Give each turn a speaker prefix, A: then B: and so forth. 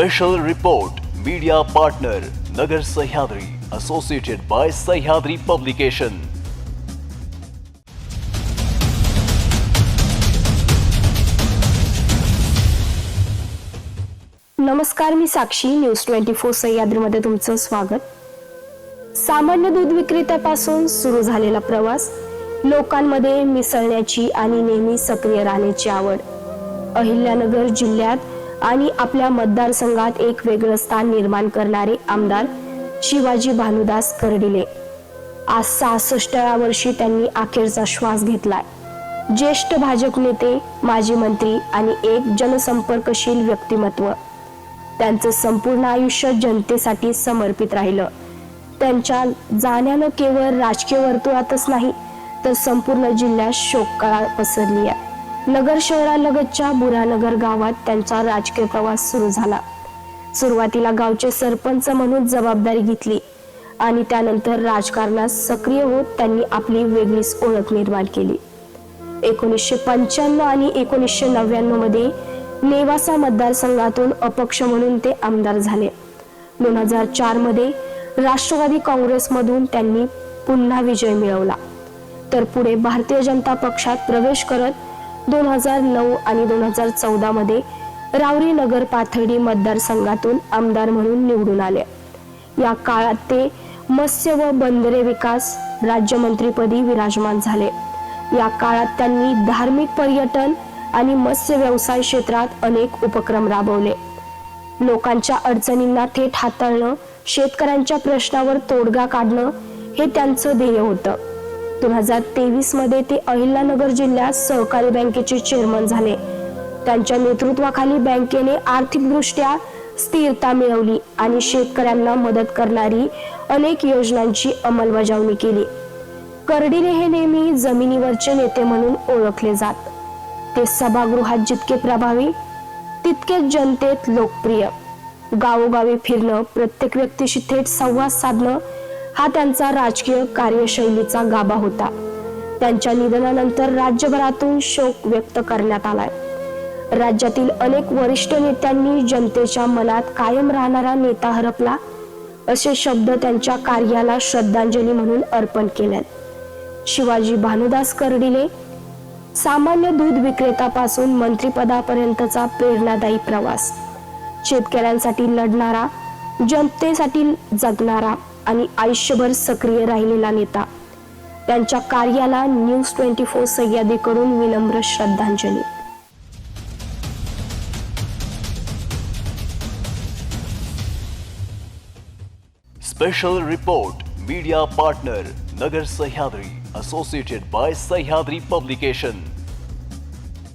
A: Special report media partner Nagar Sahyadri associated by Sahyadri publication
B: नमस्कार मी Sakshi news twenty four सह्याद्रीमध्ये तुमचं स्वागत. सामान्य दूध विक्रेत्यापासून सुरू झालेला प्रवास लोकांमध्ये मिसळण्याची आणि नेहमी सक्रिय राहण्याची आवड. अहिल्यानगर जिल्ह्यात आणि आपल्या मतदारसंघात एक वेगळं स्थान निर्माण करणारे आमदार शिवाजी भानुदास कर्डिले. आज सहासष्टव्या वर्षी त्यांनी अखेरचा श्वास घेतलाय. ज्येष्ठ भाजप नेते माजी मंत्री आणि एक जनसंपर्कशील व्यक्तिमत्व. त्यांचं संपूर्ण आयुष्य जनतेसाठी समर्पित राहिलं. त्यांच्या जाण्यानं केवळ राजकीय वर्तुळातच नाही तर संपूर्ण जिल्ह्यात शोककळा पसरली आहे नगर शहरालगतच्या बुरानगर गावात त्यांचा राजकीय प्रवास सुरू झाला. सुरुवातीला गावचे सरपंच म्हणून जबाबदारी घेतली आणि त्यानंतर राजकारणात सक्रिय होत त्यांनी आपली वेगळीच ओळख निर्माण केली. एकोणीसशे पंच्याण्णव आणि एकोणीसशे नव्याण्णवमध्ये नेवासा मतदारसंघातून अपक्ष म्हणून ते आमदार झाले. दोन हजार चारमध्ये राष्ट्रवादी काँग्रेसमधून त्यांनी पुन्हा विजय मिळवला. तर पुढे भारतीय जनता पक्षात प्रवेश करत दोन हजार नऊ आणि दोन हजार चौदा मध्ये रावरी नगर पाथर्डी मतदारसंघातून आमदार म्हणून निवडून आले. या काळात ते मत्स्य व बंदरे विकास राज्यमंत्रीपदी विराजमान झाले. या काळात त्यांनी धार्मिक पर्यटन आणि मत्स्य व्यवसाय क्षेत्रात अनेक उपक्रम राबवले. लोकांच्या अडचणींना थेट हाताळणं शेतकऱ्यांच्या प्रश्नावर तोडगा काढणं हे त्यांचं ध्येय होतं. दोन हजार तेवीसमध्ये ते अहिल्यानगर जिल्ह्यात सहकारी बँकेचे चेअरमन झाले. त्यांच्या नेतृत्वाखाली बँकेने आर्थिकदृष्ट्या स्थिरता मिळवली आणि शेतकऱ्यांना मदत करणारी अनेक योजनांची अंमलबजावणी केली. कर्डिले हे नेहमी जमिनीवरचे नेते म्हणून ओळखले जात. ते सभागृहात जितके प्रभावी तितके जनतेत लोकप्रिय. गावोगावी फिरणं प्रत्येक व्यक्तीशी थेट संवाद साधणं हा त्यांचा राजकीय कार्यशैलीचा गाभा होता. त्यांच्या निधनानंतर राज्यभरातून शोक व्यक्त करण्यात आलाय. राज्यातील अनेक वरिष्ठ नेत्यांनी जनतेच्या मनात कायम राहणारा नेता हरपला असे शब्द त्यांच्या कार्याला श्रद्धांजली म्हणून अर्पण केल्यात. शिवाजी भानुदास कर्डिले सामान्य दूध विक्रेतापासून मंत्रीपदापर्यंतचा प्रेरणादायी प्रवास. शेतकऱ्यांसाठी लढणारा जनतेसाठी जगणारा आणि आयुष्यभर सक्रिय राहिलेला नेता. त्यांच्या कार्याला न्यूज ट्वेंटी फोर सह्याद्रीकडून विनम्र श्रद्धांजली.
A: Special report media partner Nagar Sahyadri associated by Sahyadri publication